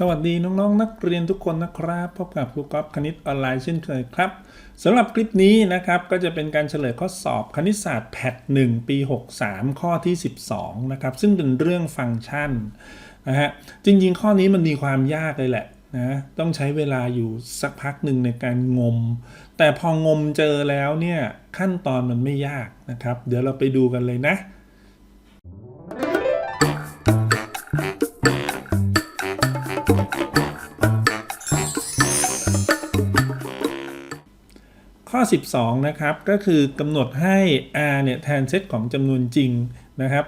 สวัสดีน้องๆนักเรียนทุกคนนะครับ พบกับครูก๊อฟคณิตออนไลน์เช่นเคยครับสำหรับคลิปนี้นะครับก็จะเป็นการเฉลยข้อสอบคณิตศาสตร์แพท1ปี 63 ข้อที่ 12 นะครับ ซึ่งเป็นเรื่องฟังก์ชันนะฮะจริงๆ ข้อนี้มันมีความยากเลยแหละนะต้องใช้เวลาอยู่สักพักหนึ่งในการงม แต่พองมเจอแล้วเนี่ยขั้นตอนมันไม่ยากนะครับ เดี๋ยวเราไปดูกันเลยนะ ข้อ 12 นะครับ ก็คือกำหนดให้ r เนี่ยแทนเซตของจำนวนจริงนะครับ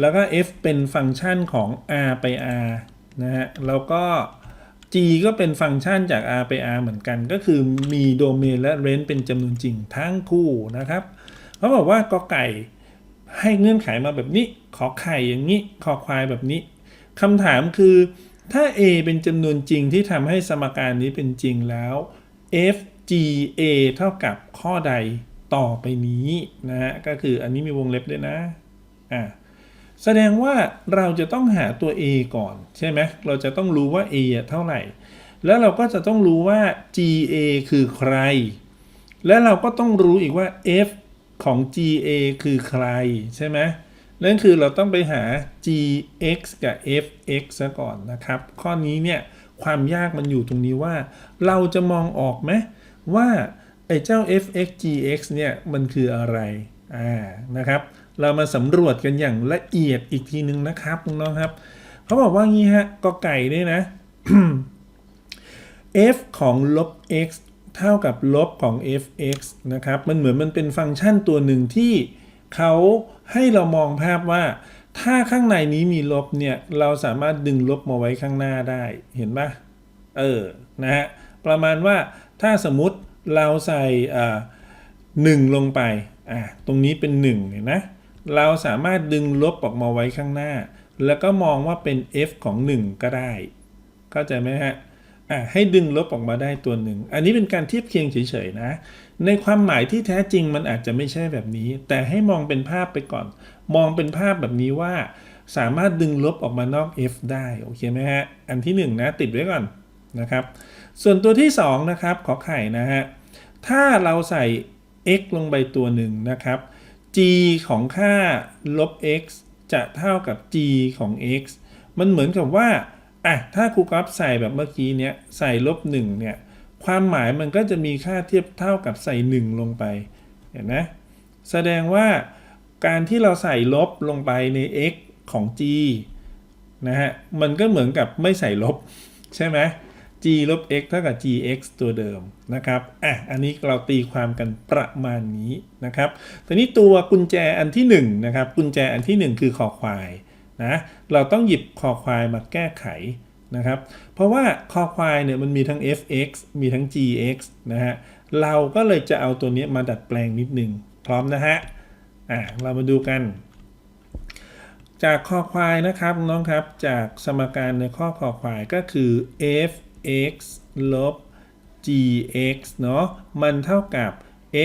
แล้วก็ f เป็นฟังก์ชันของ r ไป r นะฮะ แล้วก็ g ก็เป็นฟังก์ชันจาก r ไป r เหมือนกัน ก็คือมีโดเมนและเรนเป็นจำนวนจริงทั้งคู่นะครับเขาบอกว่ากอไก่ให้เงื่อนไขมาแบบนี้ ขอไข่อย่างนี้ ขอควายแบบนี้คำถามคือถ้า a เป็นจำนวนจริงที่ทำให้สมการนี้เป็นจริงแล้ว f g a เท่ากับข้อใดต่อไปนี้นะฮะก็คืออันนี้มีวงเล็บด้วยนะอ่าแสดงว่าเราจะต้องหาตัว a ก่อน ใช่ไหมเราจะต้องรู้ว่า a เท่าไหร่ แล้วเราก็จะต้องรู้ว่า g a คือใคร และเราก็ต้องรู้อีกว่า f ของ g a คือใครใช่ไหมนั่นคือเราต้องไปหา gx กับ fx ซะก่อนนะครับ ข้อนี้เนี่ยความยากมันอยู่ตรงนี้ว่า เราจะมองออกไหม ว่าไอ้เจ้า fx gx เนี่ยมันคืออะไรอ่านะครับ เรามาสำรวจกันอย่างละเอียดอีกทีนึงนะครับน้องครับเขาบอกว่างี้ฮะกอไก่เนี่ยนะ f ของลบ x เท่ากับลบของ fx นะครับ มันเหมือนมันเป็นฟังก์ชันตัวหนึ่งที่เขาให้เรามองภาพว่า ถ้าข้างในนี้มีลบเนี่ย เราสามารถดึงลบมาไว้ข้างหน้าได้ เห็นปะเออ นะฮะ ประมาณว่า ถ้าสมมุติเราใส่หนึ่งลงไปอะตรงนี้เป็น1เห็นนะเราสามารถดึงลบออกมาไว้ข้างหน้า แล้วก็มองว่าเป็น f ของ 1 ก็ได้ เข้าใจไหมฮะอะให้ดึงลบออกมาได้ตัวหนึ่ง อันนี้เป็นการเทียบเคียงเฉยๆนะ ในความหมายที่แท้จริงมันอาจจะไม่ใช่แบบนี้ แต่ให้มองเป็นภาพไปก่อน มองเป็นภาพแบบนี้ว่า สามารถดึงลบออกมานอก f ได้ โอเคไหมฮะ อันที่1นะติดไว้ก่อน นะครับ ส่วนตัวที่ 2 นะครับ ขอไข่นะฮะ ถ้าเราใส่ x ลงไปตัวหนึ่งนะครับ g ของค่าลบ x จะเท่ากับ g ของ x มันเหมือนกับว่า อะ ถ้าครูกราฟใส่แบบเมื่อกี้เนี้ย ใส่ลบ1เนี่ย ความหมายมันก็จะมีค่าเทียบเท่ากับใส่ 1 ลงไป เห็นไหมแสดงว่าการที่เราใส่ลบลงไปใน x ของ g นะฮะ มันก็เหมือนกับไม่ใส่ลบใช่ไหม g ลบ x เท่ากับ gx ตัวเดิมนะครับอะอันนี้เราตีความกันประมาณนี้นะครับทีนี้ตัวกุญแจอันที่1นะครับกุญแจอันที่ 1 คือคอควายนะเราต้องหยิบคอควายมาแก้ไขนะครับเพราะว่าคอควายเนี่ยมันมีทั้ง fx มีทั้ง gx นะฮะเราก็เลยจะเอาตัวนี้มาดัดแปลงนิดนึงพร้อมนะฮะอะเรามาดูกัน จากคอควายนะครับน้องครับจากสมการในข้อคอควายก็คือ f x ลบ gx เนาะมันเท่ากับ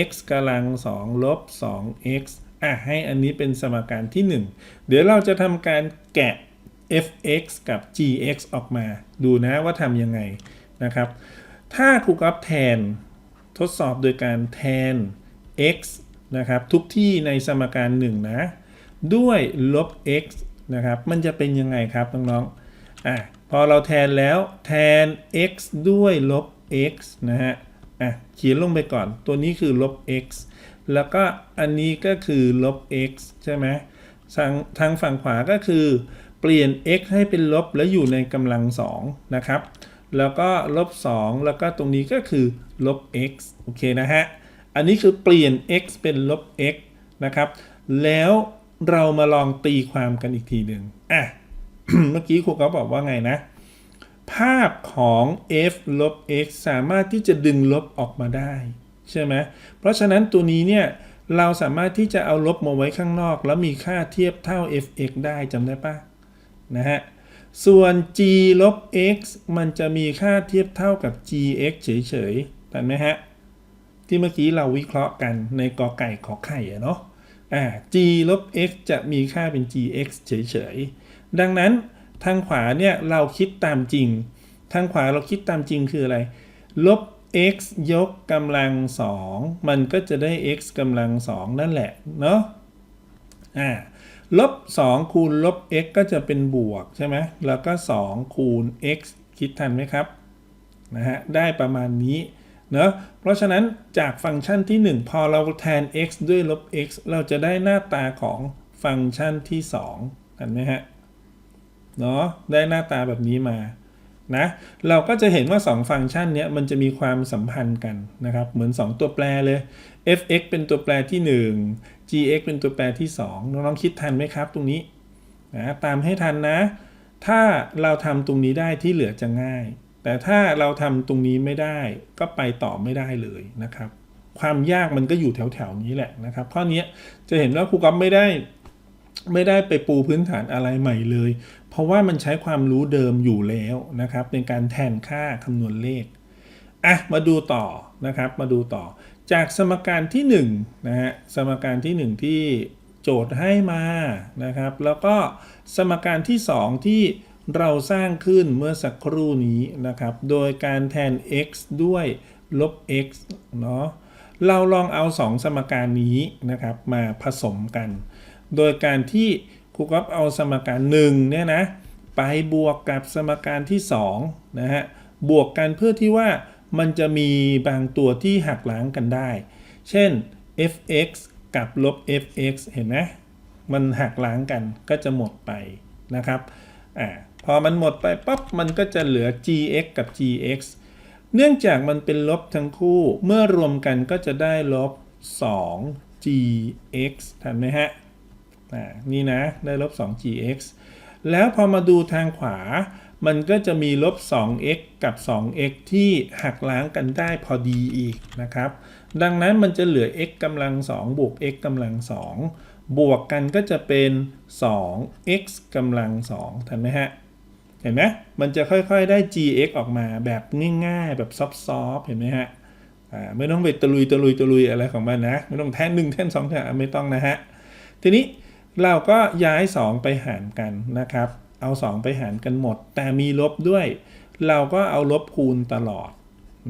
x กำลัง2ลบ 2x อะให้อันนี้เป็นสมการที่ 1 เดี๋ยวเราจะทำการแกะ fx กับ gx ออกมา ดูนะว่าทำยังไงนะครับ ถ้าครูกราฟแทน ทดสอบโดยการแทน x นะครับ ทุกที่ในสมการ 1 นะ ด้วยลบ x นะครับ มันจะเป็นยังไงครับน้องๆอะ อเราแทนแล้วแทน x ด้วยลบ x นะฮะ อะเขียนลงไปก่อน ตัวนี้คือลบ x แล้วก็อันนี้ก็คือลบ x ใช่ไหมทางทางฝั่งขวาก็คือเปลี่ยน x ให้เป็นลบแล้วอยู่ในกำลัง2นะครับ แล้วก็ลบ 2 แล้วก็ตรงนี้ก็คือลบ x โอเคนะฮะ อันนี้คือเปลี่ยน x เป็นลบ x นะครับ แล้วเรามาลองตีความกันอีกทีหนึ่งอะ เมื่อกี้ครูเขาบอกว่าไงนะ ภาพของ f ลบ x สามารถที่จะดึงลบออกมาได้ ใช่ไหมเพราะฉะนั้นตัวนี้เนี่ย เราสามารถที่จะเอาลบมาไว้ข้างนอก แล้วมีค่าเทียบเท่า fx ได้จำได้ปะนะฮะส่วน g ลบ x มันจะมีค่าเทียบเท่ากับ gx เฉยๆแต่ไหมฮะ ที่เมื่อกี้เราวิเคราะห์กันในกอไก่ขอไข่เนาะอ่า g ลบ x จะมีค่าเป็น gx เฉยๆ ดังนั้นทางขวาเนี่ยเราคิดตามจริง ทางขวาเราคิดตามจริงคืออะไร ลบ x ยกกำลังสองมันก็จะได้ x กำลังสองนั่นแหละเนาะอ่าลบ 2 คูณลบ x ก็จะเป็นบวกใช่ไหมแล้วก็ 2 คูณ x คิดทันไหมครับนะฮะได้ประมาณนี้เนอะเพราะฉะนั้นจากฟังก์ชันที่ 1 พอเราแทน x ด้วยลบ x เราจะได้หน้าตาของฟังก์ชันที่2กันไหมฮะ เนาะได้หน้าตาแบบนี้มานะเราก็จะเห็นว่า 2 ฟังก์ชันเนี้ยมันจะมีความสัมพันธ์กันนะครับ เหมือน 2 ตัวแปรเลย f(x) เป็นตัวแปรที่ 1 g(x) เป็นตัวแปรที่ 2 น้องๆคิดทันไหมครับตรงนี้นะตามให้ทันนะ ถ้าเราทำตรงนี้ได้ที่เหลือจะง่าย แต่ถ้าเราทำตรงนี้ไม่ได้ก็ไปต่อไม่ได้เลยนะครับ ความยากมันก็อยู่แถวๆนี้แหละนะครับข้อนี้จะเห็นว่าครูก๊อฟไม่ได้ ไม่ได้ไปปูพื้นฐานอะไรใหม่เลย เพราะว่ามันใช้ความรู้เดิมอยู่แล้วนะครับในการแทนค่าคำนวณเลขอะมาดูต่อนะครับมาดูต่อ จากสมการที่1นะฮะสมการที่ 1 ที่โจทย์ให้มานะครับ แล้วก็สมการที่ 2 ที่เราสร้างขึ้นเมื่อสักครู่นี้นะครับ โดยการแทน x ด้วยลบ x เนาะเราลองเอา 2 สมการนี้นะครับมาผสมกัน โดยการที่ครูก๊อฟเอาสมการ1เนี่ยนะไปบวกกับสมการที่2นะฮะบวกกันเพื่อที่ว่ามันจะมีบางตัวที่หักล้างกันได้ เช่น f(x) กับลบ f(x) เห็นไหมมันหักล้างกันก็จะหมดไปนะครับอ่าพอมันหมดไปปั๊บมันก็จะเหลือ gx กับ gx เนื่องจากมันเป็นลบทั้งคู่ เมื่อรวมกันก็จะได้ลบ 2gx ทันไหมฮะ นี่นะ ได้ลบ 2gx แล้วพอมาดูทางขวา มันก็จะมีลบ 2x กับ 2x ที่หักล้างกันได้พอดีอีกนะครับ ดังนั้นมันจะเหลือ x กำลัง 2 บวก x กำลัง 2 บวกกันก็จะเป็น 2x กำลัง 2 ทันไหมฮะ เห็นไหมมันจะค่อยๆได้ gx ออกมาแบบง่ายๆ แบบซอฟๆเห็นไหมฮะไม่ต้องไปตะลุยตะลุยตะลุยอะไรของมันนะ ไม่ต้องแท่น1แท่น2แท่นไม่ต้องนะฮะ ทีนี้ เราก็ย้าย 2 ไปหารกันนะครับ เอา 2 ไปหารกันหมด แต่มีลบด้วย เราก็เอาลบคูณตลอด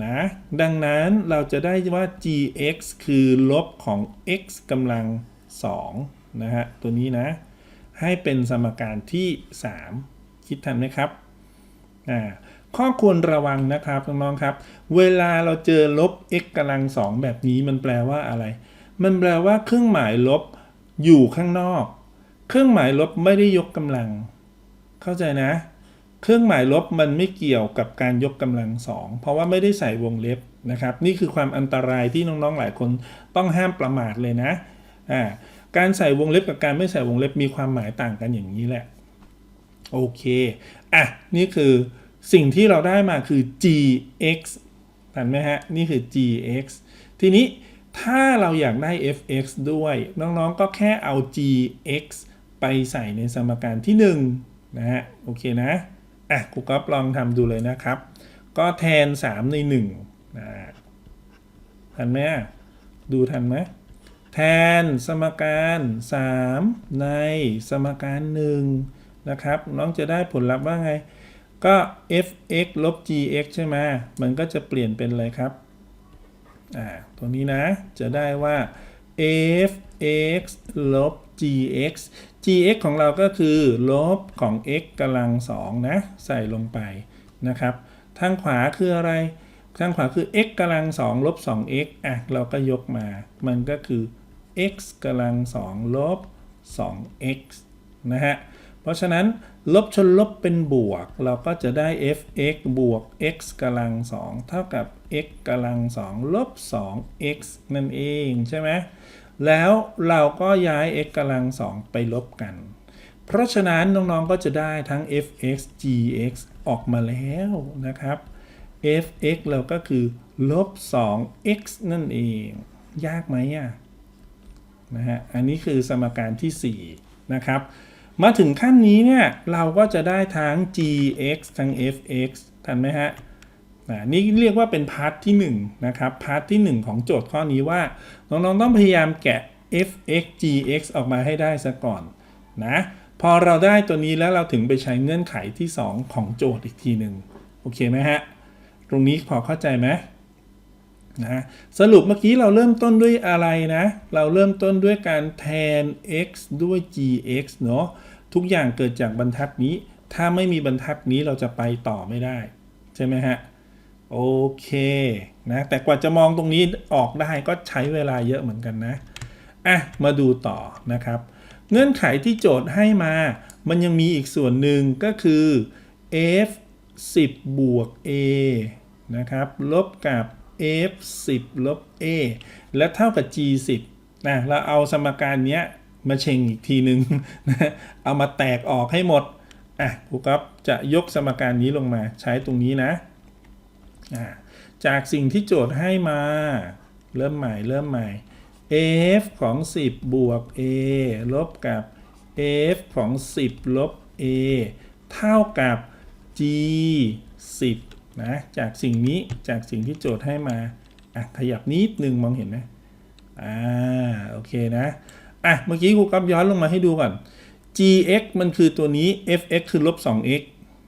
นะ ดังนั้นเราจะได้ว่า gx คือลบของ x กำลัง2นะฮะ ตัวนี้นะ ให้เป็นสมการที่ 3 คิดทันไหมครับอ่าข้อควรระวังนะครับน้องๆครับ เวลาเราเจอลบ x กำลัง2แบบนี้มันแปลว่าอะไร มันแปลว่าเครื่องหมายลบ อยู่ข้างนอก เครื่องหมายลบไม่ได้ยกกำลัง เข้าใจนะ เครื่องหมายลบมันไม่เกี่ยวกับการยกกำลังสองเพราะว่าไม่ได้ใส่วงเล็บนะครับ นี่คือความอันตรายที่น้องๆหลายคนต้องห้ามประมาทเลยนะอ่าการใส่วงเล็บกับการไม่ใส่วงเล็บมีความหมายต่างกันอย่างนี้แหละ โอเค อะ นี่คือสิ่งที่เราได้มาคือ gx เห็นไหมฮะ นี่คือ gx ทีนี้ ถ้าเราอยากได้ fx ด้วย น้องๆก็แค่เอา gx ไปใส่ในสมการที่1นะฮะโอเคนะอะครูก๊อฟลองทำดูเลยนะครับ ก็แทน 3 ใน1นะทันไหมดูทันไหมแทนสมการ 3 ในสมการ 1 นะครับ น้องจะได้ผลลัพธ์ว่าไง ก็ fx ลบ gx ใช่ไหมมันก็จะเปลี่ยนเป็นอะไรครับ อ่าตัวนี้นะ จะได้ว่า fx ลบ gx gx ของเราก็คือ ลบของ x กำลัง2นะ ใส่ลงไปนะครับทางขวาคืออะไรทางขวาคือ x กำลัง2ลบ 2x อะ เราก็ยกมา มันก็คือ x กำลัง2ลบ 2x นะฮะ เพราะฉะนั้นลบชนลบเป็นบวก เราก็จะได้ fx บวก x กำลัง2เท่ากับ x กำลัง2ลบ 2x นั่นเองใช่ไหมแล้วเราก็ย้าย x กำลัง2ไปลบกัน เพราะฉะนั้นน้องๆก็จะได้ทั้ง fx gx ออกมาแล้วนะครับ fx เราก็คือลบ 2x นั่นเอง ยากไหมอะนะฮะอันนี้คือสมการที่ 4 นะครับ มาถึงขั้นนี้เนี่ยเราก็จะได้ทั้ง gx ทั้ง fx ทันไหมฮะนี่เรียกว่าเป็นพาร์ทที่1นะครับพาร์ทที่ 1 ของโจทย์ข้อนี้ว่า น้องๆต้องพยายามแกะ fx gx ออกมาให้ได้ซะก่อนนะพอเราได้ตัวนี้แล้วเราถึงไปใช้เงื่อนไขที่ 2 ของโจทย์อีกทีหนึ่งโอเคไหมฮะ ตรงนี้พอเข้าใจไหม นะสรุปเมื่อกี้เราเริ่มต้นด้วยอะไรนะ เราเริ่มต้นด้วยการแทน x ด้วย gx เนาะทุกอย่างเกิดจากบรรทัดนี้ ถ้าไม่มีบรรทัดนี้เราจะไปต่อไม่ได้ ใช่ไหมฮะ โอเคนะแต่กว่าจะมองตรงนี้ออกได้ก็ใช้เวลาเยอะเหมือนกันนะอะมาดูต่อนะครับ เงื่อนไขที่โจทย์ให้มา มันยังมีอีกส่วนหนึ่งก็คือ f 10 บวก a นะครับ ลบกับ f 10 ลบ a และเท่ากับ g 10นะเราเอาสมการเนี้ยมาเชงอีกทีหนึ่งนะเอามาแตกออกให้หมดอะครูครับจะยกสมการนี้ลงมาใช้ตรงนี้นะอ่าจากสิ่งที่โจทย์ให้มา เริ่มใหม่เริ่มใหม่ f ของ 10 บวก a ลบกับ f ของ 10 ลบ a เท่ากับ g 10 นะจากสิ่งนี้จากสิ่งที่โจทย์ให้มาอะขยับนิดนึงมองเห็นไหมอ่าโอเคนะอะเมื่อกี้ครูก๊อฟย้อนลงมาให้ดูก่อน gx มันคือตัวนี้ fx คือลบ 2x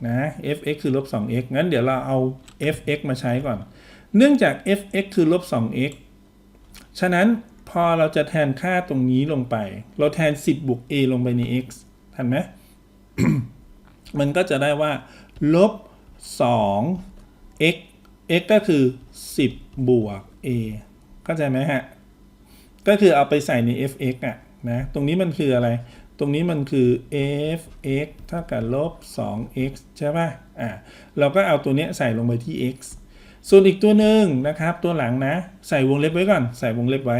นะ fx คือลบ 2x งั้นเดี๋ยวเราเอา fx มาใช้ก่อน เนื่องจาก fx คือลบ 2x ฉะนั้นพอเราจะแทนค่าตรงนี้ลงไป เราแทน 10 บวก a ลงไปใน x ทันไหม มันก็จะได้ว่า ลบ 2 x x ก็คือ 10 บวก a เข้าใจไหมฮะ ก็คือเอาไปใส่ใน fx อะนะ ตรงนี้มันคืออะไร ตรงนี้มันคือ fx เท่ากับลบ 2x ใช่ป่ะ อ่า เราก็เอาตัวเนี้ยใส่ลงไปที่ x ส่วนอีกตัวหนึ่งนะครับ ตัวหลังนะ ใส่วงเล็บไว้ก่อน ใส่วงเล็บไว้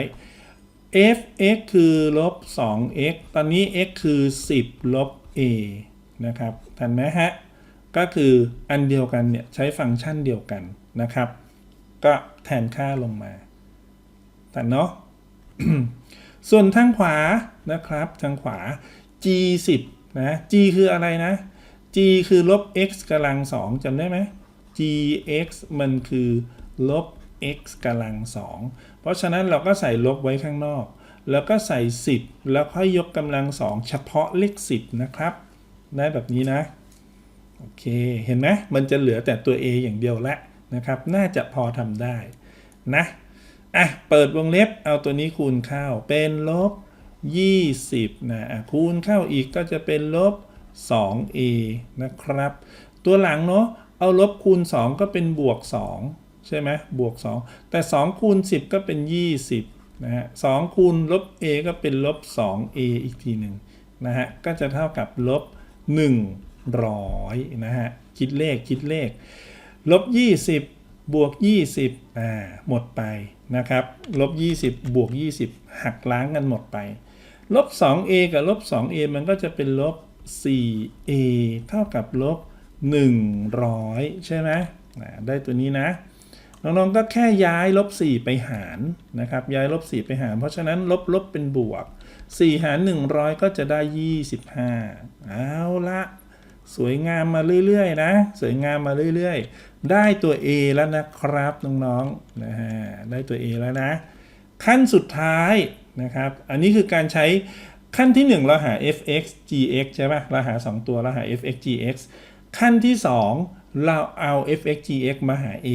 fx คือลบ 2x ตอนนี้ x คือ 10 ลบ a นะครับ ทันไหมฮะ ก็คืออันเดียวกันเนี่ยใช้ฟังก์ชันเดียวกันนะครับ ก็แทนค่าลงมาทันเนาะส่วนทางขวานะครับทางขวา g 10นะ g คืออะไรนะ g คือลบ x กำลัง2จำได้ไหม gx มันคือลบ x กำลัง2เพราะฉะนั้นเราก็ใส่ลบไว้ข้างนอก แล้วก็ใส่ 10 แล้วค่อยยกกำลัง2เฉพาะเลข10 นะครับ ได้แบบนี้นะ โอเค เห็นไหมมันจะเหลือแต่ตัว a อย่างเดียวละนะครับ น่าจะพอทำได้นะ อะ เปิดวงเล็บ เอาตัวนี้คูณเข้า เป็นลบ 20นะอะคูณเข้าอีกก็จะเป็นลบ 2a นะครับ ตัวหลังเนาะ เอาลบคูณ 2 ก็เป็นบวก 2 ใช่ไหมบวก 2 แต่ 2 คูณ 10 ก็เป็น 20 นะฮะ2คูณลบ a ก็เป็นลบ 2a อีกทีหนึ่งนะฮะ ก็จะเท่ากับลบ 100นะฮะ คิดเลขคิดเลข ลบ 20 บวก 20อ่าหมดไปนะครับ ลบ 20 บวก 20 หักล้างกันหมดไป ลบ 2a กับลบ 2a มันก็จะเป็นลบ 4a เท่ากับลบ 100 ใช่ไหมอ่าได้ตัวนี้นะน้องๆก็แค่ย้ายลบ 4 ไปหารนะครับ ย้ายลบ 4 ไปหาร เพราะฉะนั้นลบลบเป็นบวก 4 หาร 100 ก็จะได้ 25 เอาละ สวยงามมาเรื่อยๆนะ สวยงามมาเรื่อยๆ ได้ตัว A แล้วนะครับน้องๆนะฮะได้ตัว A แล้วนะ ขั้นสุดท้ายนะครับ อันนี้คือการใช้ขั้นที่ 1 เราหา fx gx ใช่ไหมเราหา 2 ตัวเราหา fx gx ขั้นที่ 2 เราเอา fx gx มาหา a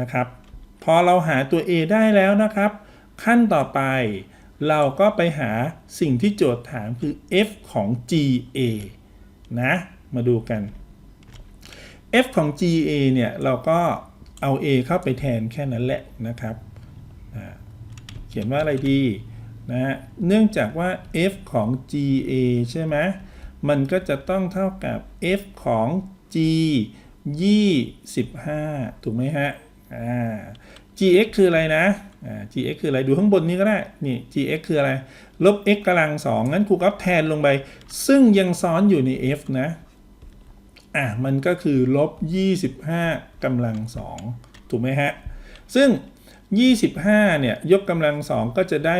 นะครับ พอเราหาตัว a ได้แล้วนะครับ ขั้นต่อไปเราก็ไปหาสิ่งที่โจทย์ถามคือ f ของ ga นะ มาดูกัน f ของ ga เนี่ย เราก็เอา a เข้าไปแทนแค่นั้นแหละนะครับอ่าเขียนว่าอะไรดีนะฮะเนื่องจากว่า f ของ ga ใช่ไหมมันก็จะต้องเท่ากับ f ของ g 25 ถูกไหมฮะอ่า gx คืออะไรนะอ่า gx คืออะไร ดูข้างบนนี้ก็ได้ นี่ gx คืออะไร ลบ x กำลัง2งั้นครูก็แทนลงไป ซึ่งยังซ้อนอยู่ใน f นะ อะ มันก็คือลบ 25กำลัง2ถูกไหมฮะ ซึ่ง 25 เนี่ย ยกกำลัง2ก็จะได้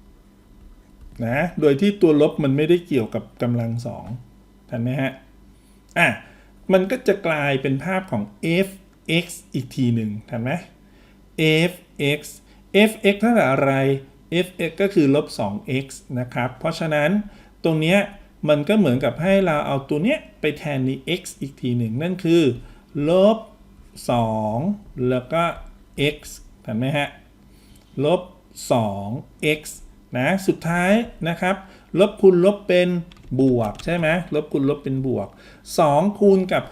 625 นะ โดยที่ตัวลบมันไม่ได้เกี่ยวกับกำลัง2ทันไหมฮะ อะ มันก็จะกลายเป็นภาพของ f x อีกทีหนึ่งทันไหม f(x) f(x) เท่ากับอะไร f(x) ก็คือลบ 2x นะครับ เพราะฉะนั้นตรงเนี้ยมันก็เหมือนกับให้เราเอาตัวเนี้ยไปแทนใน x อีกทีหนึ่งนั่นคือลบ 2 แล้วก็ x เห็นไหมฮะ ลบ 2x นะ สุดท้ายนะครับ ลบคูณลบเป็น บวกใช่ไหมลบคูณลบเป็นบวก 2 คูณกับ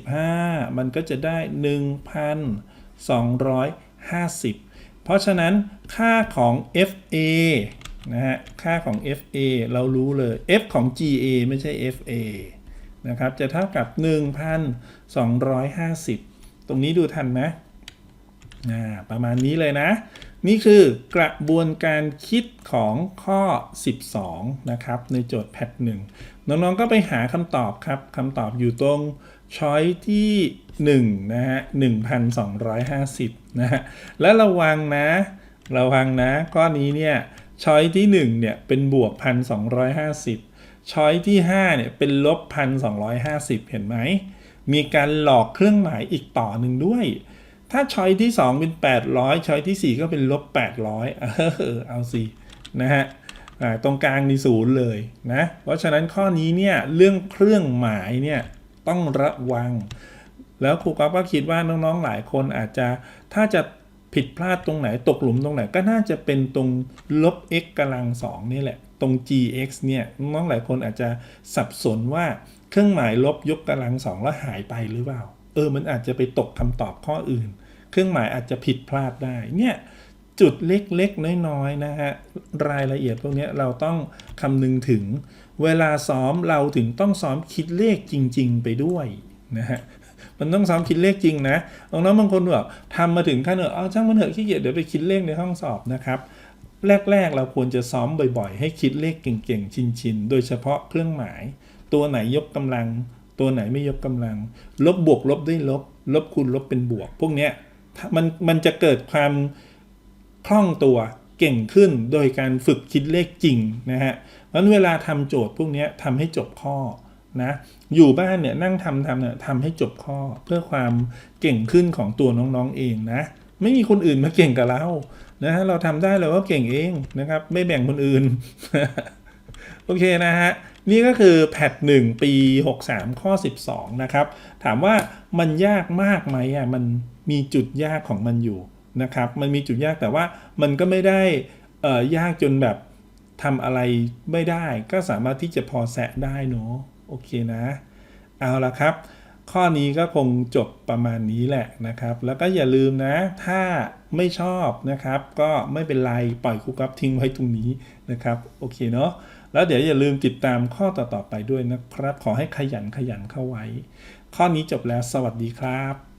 625 มันก็จะได้ 1,250 เพราะฉะนั้นค่าของ FA นะฮะค่าของ FA เรารู้เลย F ของ GA ไม่ใช่ FA นะครับ จะเท่ากับ 1,250 ตรงนี้ดูทันไหมประมาณนี้เลยนะ นี่คือกระบวนการคิดของข้อ 12 นะครับ ในโจทย์แพทหนึ่งน้องๆก็ไปหาคำตอบครับคำตอบอยู่ตรงช้อยที่ 1 นะฮะ 1,250 นะฮะ และระวังนะ ระวังนะ ข้อนี้เนี่ย ช้อยที่ 1 เนี่ย เป็นบวก 1,250 ช้อยที่ 5 เนี่ย เป็นลบ 1,250 เห็นไหม มีการหลอกเครื่องหมายอีกต่อหนึ่งด้วย ถ้าช้อยที่ 2 เป็น 800 ช้อยทีสี่ 4 ก็เป็นลบ 800 เออเอาสินะฮะตรงกลางนี่ศูนย์เลยนะ เพราะฉะนั้นข้อนี้เนี่ยเรื่องเครื่องหมายเนี่ยต้องระวัง แล้วครูก๊อฟก็คิดว่าน้องๆหลายคนอาจจะถ้าจะผิดพลาดตรงไหนตกหลุมตรงไหนก็น่าจะเป็นตรงลบ x กำลังสองนี่แหละ ตรง gx เนี่ยน้องหลายคนอาจจะสับสนว่าเครื่องหมายลบยกกำลังสองแล้วหายไปหรือเปล่า เออมันอาจจะไปตกคำตอบข้ออื่น เครื่องหมายอาจจะผิดพลาดได้เนี่ยจุดเล็กๆ น้อยๆ นะฮะ รายละเอียดพวกนี้เราต้องคำนึงถึง เวลาซ้อมเราถึงต้องซ้อมคิดเลขจริง ๆ ไปด้วยนะฮะ มันต้องซ้อมคิดเลขจริงนะน้องๆบางคนแบบทำมาถึงขั้นเออเอาช่างมันเถอะขี้เกียจเดี๋ยวไปคิดเลขในห้องสอบนะครับ แรก ๆ เราควรจะซ้อมบ่อยๆ ให้คิดเลขเก่งๆ ชินๆ โดยเฉพาะเครื่องหมาย ตัวไหนยกกำลัง ตัวไหนไม่ยกกำลัง ลบบวกลบด้วยลบ ลบคูณลบเป็นบวก พวกเนี้ย มันมันจะเกิดความคล่องตัวเก่งขึ้นโดยการฝึกคิดเลขจริงนะฮะเพราะฉะนั้นเวลาทำโจทย์พวกนี้ยทำให้จบข้อนะอยู่บ้านเนี่ยนั่งทำทำเนี่ยทำให้จบข้อเพื่อความเก่งขึ้นของตัวน้องๆเองนะ ไม่มีคนอื่นมาเก่งกับเรานะฮะเราทำได้เราก็เก่งเองนะครับ ไม่แบ่งคนอื่น โอเคนะฮะ นี่ก็คือแพทหนึ่งปี 63 ข้อ 12 นะครับ ถามว่ามันยากมากไหมอะมันมีจุดยากของมันอยู่นะครับ มันมีจุดยากแต่ว่ามันก็ไม่ได้เอ่อยากจนแบบทำอะไรไม่ได้ก็สามารถที่จะพอแซะได้เนาะโอเคนะ เอาละครับ ข้อนี้ก็คงจบประมาณนี้แหละนะครับ แล้วก็อย่าลืมนะ ถ้าไม่ชอบนะครับ ก็ไม่เป็นไร ปล่อยครูกัฟทิ้งไว้ตรงนี้นะครับ โอเคเนาะ แล้วเดี๋ยวอย่าลืมติดตามข้อต่อๆไปด้วยนะครับ ขอให้ขยันขยันเข้าไว้ ข้อนี้จบแล้วสวัสดีครับ